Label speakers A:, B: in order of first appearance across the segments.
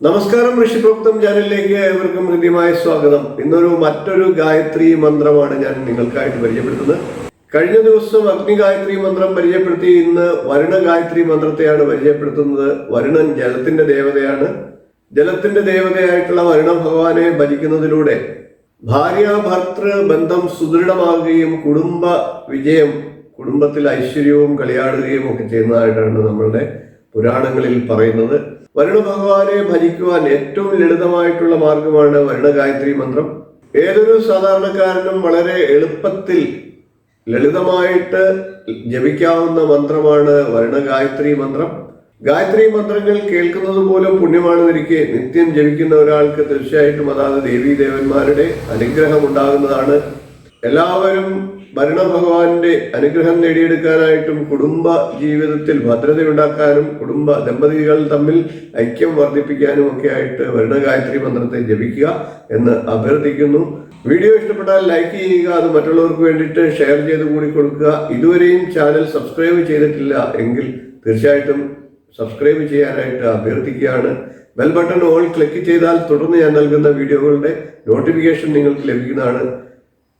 A: നമസ്കാരം ഋഷിപ്രോക്തം ചാനലിലേക്ക് ഏവർക്കും ഹൃദ്യമായ സ്വാഗതം. ഇന്നൊരു മറ്റൊരു ഗായത്രി മന്ത്രമാണ് ഞാൻ നിങ്ങൾക്കായിട്ട് പരിചയപ്പെടുത്തുന്നത്. കഴിഞ്ഞ ദിവസം അഗ്നി ഗായത്രി മന്ത്രം പരിചയപ്പെടുത്തി. ഇന്ന് വരുണ ഗായത്രി മന്ത്രത്തെയാണ് പരിചയപ്പെടുത്തുന്നത്. വരുണൻ ജലത്തിന്റെ ദേവതയാണ്. ജലത്തിന്റെ ദേവതയായിട്ടുള്ള വരുണ ഭഗവാനെ ഭജിക്കുന്നതിലൂടെ ഭാര്യ ഭർത്തൃ ബന്ധം സുദൃഢമാകുകയും കുടുംബ വിജയം കുടുംബത്തിൽ ഐശ്വര്യവും കളിയാടുകയും ഒക്കെ ചെയ്യുന്നതായിട്ടാണ് നമ്മളുടെ പുരാണങ്ങളിൽ പറയുന്നത്. വരുണ ഭഗവാനെ ഭജിക്കുവാൻ ഏറ്റവും ലളിതമായിട്ടുള്ള മാർഗമാണ് വരുണ ഗായത്രി മന്ത്രം. ഏതൊരു സാധാരണക്കാരനും വളരെ എളുപ്പത്തിൽ ലളിതമായിട്ട് ജപിക്കാവുന്ന മന്ത്രമാണ് വരുണ ഗായത്രി മന്ത്രം. ഗായത്രി മന്ത്രങ്ങൾ കേൾക്കുന്നത് പോലും പുണ്യമാണെന്നിരിക്കെ നിത്യം ജപിക്കുന്ന ഒരാൾക്ക് തീർച്ചയായിട്ടും അതാത് ദേവീദേവന്മാരുടെ അനുഗ്രഹം ഉണ്ടാകുന്നതാണ് എല്ലാവരും ഭരണ ഭഗവാന്റെ അനുഗ്രഹം നേടിയെടുക്കാനായിട്ടും കുടുംബ ജീവിതത്തിൽ ഭദ്രതയുണ്ടാക്കാനും കുടുംബ ദമ്പതികൾ തമ്മിൽ ഐക്യം വർദ്ധിപ്പിക്കാനും ഒക്കെ ആയിട്ട് ഭരണഗായത്രി മന്ത്രത്തെ ജപിക്കുക എന്ന് അഭ്യർത്ഥിക്കുന്നു. വീഡിയോ ഇഷ്ടപ്പെട്ടാൽ ലൈക്ക് ചെയ്യുക അത് മറ്റുള്ളവർക്ക് വേണ്ടിയിട്ട് ഷെയർ ചെയ്ത് കൂടി കൊടുക്കുക. ഇതുവരെയും ചാനൽ സബ്സ്ക്രൈബ് ചെയ്തിട്ടില്ല എങ്കിൽ തീർച്ചയായിട്ടും സബ്സ്ക്രൈബ് ചെയ്യാനായിട്ട് അഭ്യർത്ഥിക്കുകയാണ്. ബെൽ ബട്ടൺ ഓൾ ക്ലിക്ക് ചെയ്താൽ തുടർന്ന് ഞാൻ നൽകുന്ന വീഡിയോകളുടെ നോട്ടിഫിക്കേഷൻ നിങ്ങൾക്ക് ലഭിക്കുന്നതാണ്.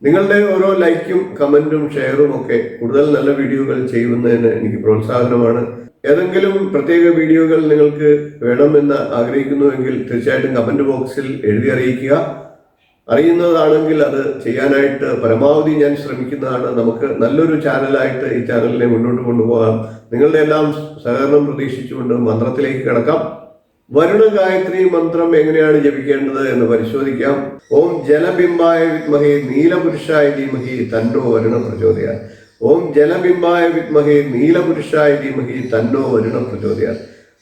A: നിങ്ങളുടെ ഓരോ ലൈക്കും കമന്റും ഷെയറും ഒക്കെ കൂടുതൽ നല്ല വീഡിയോകൾ ചെയ്യുന്നതിന് എനിക്ക് പ്രോത്സാഹനമാണ്. ഏതെങ്കിലും പ്രത്യേക വീഡിയോകൾ നിങ്ങൾക്ക് വേണമെന്ന് ആഗ്രഹിക്കുന്നുവെങ്കിൽ തീർച്ചയായിട്ടും കമന്റ് ബോക്സിൽ എഴുതി അറിയിക്കുക. അറിയുന്നതാണെങ്കിൽ അത് ചെയ്യാനായിട്ട് പരമാവധി ഞാൻ ശ്രമിക്കുന്നതാണ്. നമുക്ക് നല്ലൊരു ചാനലായിട്ട് ഈ ചാനലിനെ മുന്നോട്ട് കൊണ്ടുപോകാം. നിങ്ങളുടെ എല്ലാം സഹകരണം പ്രതീക്ഷിച്ചുകൊണ്ട് മന്ത്രത്തിലേക്ക് കിടക്കാം. വരുണ ഗായത്രി മന്ത്രം എങ്ങനെയാണ് ജപിക്കേണ്ടത് എന്ന് പരിശോധിക്കാം. ഓം ജലബിംബായ വിത്മഹേ നീലപുരുഷായ ധീമഹി തന്നോ വരുണ പ്രചോദയാൽ ഓം ജലബിംബായ വിത്മഹേ നീലപുരുഷായ ധീമഹി തന്നോ വരുണ പ്രചോദയാൽ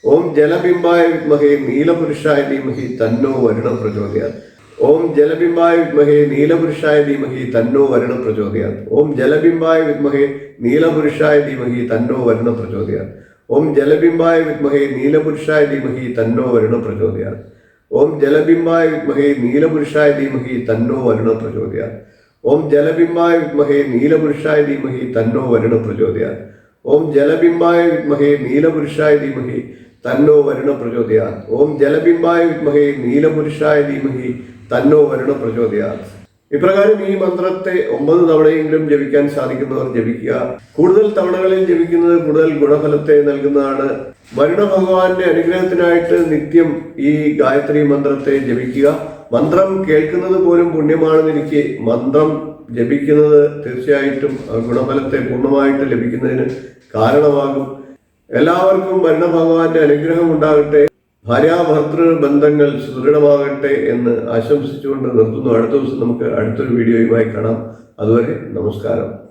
A: ഓം ജലബിംബായ വിത്മഹേ നീലപുരുഷായ ധീമഹി തന്നോ വരുണ പ്രചോദയാൽ ഓം ജലബിംബായ വിദ്മഹേ നീലപുരുഷായ ധീമഹി തന്നോ വരുണ പ്രചോദയാൽ ഓം ജലബിംബായ വിദ്മഹേ നീലപുരുഷായ ധീമഹി തന്നോ വരുണ പ്രചോദയാൽ ഓം ജലബിംബായ വിദ്മഹേ നീലപുരുഷായ ധീമഹി തന്നോ വരുണ പ്രചോദയാൽ ഓം ജലബിംബായ വിദ്മഹേ നീലപുരുഷായ ധീമഹി തന്നോ വരുണ പ്രചോദയാൽ ഓം ജലബിംബായ വിദ്മഹേ നീലപുരുഷായ ധീമഹി തന്നോ വരുണ പ്രചോദയാൽ ഓം ജലബിംബായ വിദ്മഹേ നീലപുരുഷായ ധീമഹി തന്നോ വരുണ പ്രചോദയാൽ ഓം ജലബിംബായ വിദ്മഹേ നീലപുരുഷായ ധീമഹി തന്നോ വരുണ പ്രചോദയാൽ ഇപ്രകാരം ഈ മന്ത്രത്തെ ഒമ്പത് തവണയെങ്കിലും ജപിക്കാൻ സാധിക്കുന്നവർ ജപിക്കുക. കൂടുതൽ തവണകളിൽ ജപിക്കുന്നത് കൂടുതൽ ഗുണഫലത്തെ നൽകുന്നതാണ്. വരുണ ഭഗവാന്റെ അനുഗ്രഹത്തിനായിട്ട് നിത്യം ഈ ഗായത്രി മന്ത്രത്തെ ജപിക്കുക. മന്ത്രം കേൾക്കുന്നത് പോലും പുണ്യമാണെന്നിരിക്കെ മന്ത്രം ജപിക്കുന്നത് തീർച്ചയായിട്ടും ഗുണഫലത്തെ പൂർണമായിട്ട് ലഭിക്കുന്നതിന് കാരണമാകും. എല്ലാവർക്കും വരുണ ഭഗവാന്റെ അനുഗ്രഹം ഉണ്ടാകട്ടെ. ഭാര്യാഭർത്തൃ ബന്ധങ്ങൾ സുദൃഢമാകട്ടെ എന്ന് ആശംസിച്ചുകൊണ്ട് നിർത്തുന്നു. അടുത്ത ദിവസം നമുക്ക് അടുത്തൊരു വീഡിയോയുമായി കാണാം. അതുവരെ നമസ്കാരം.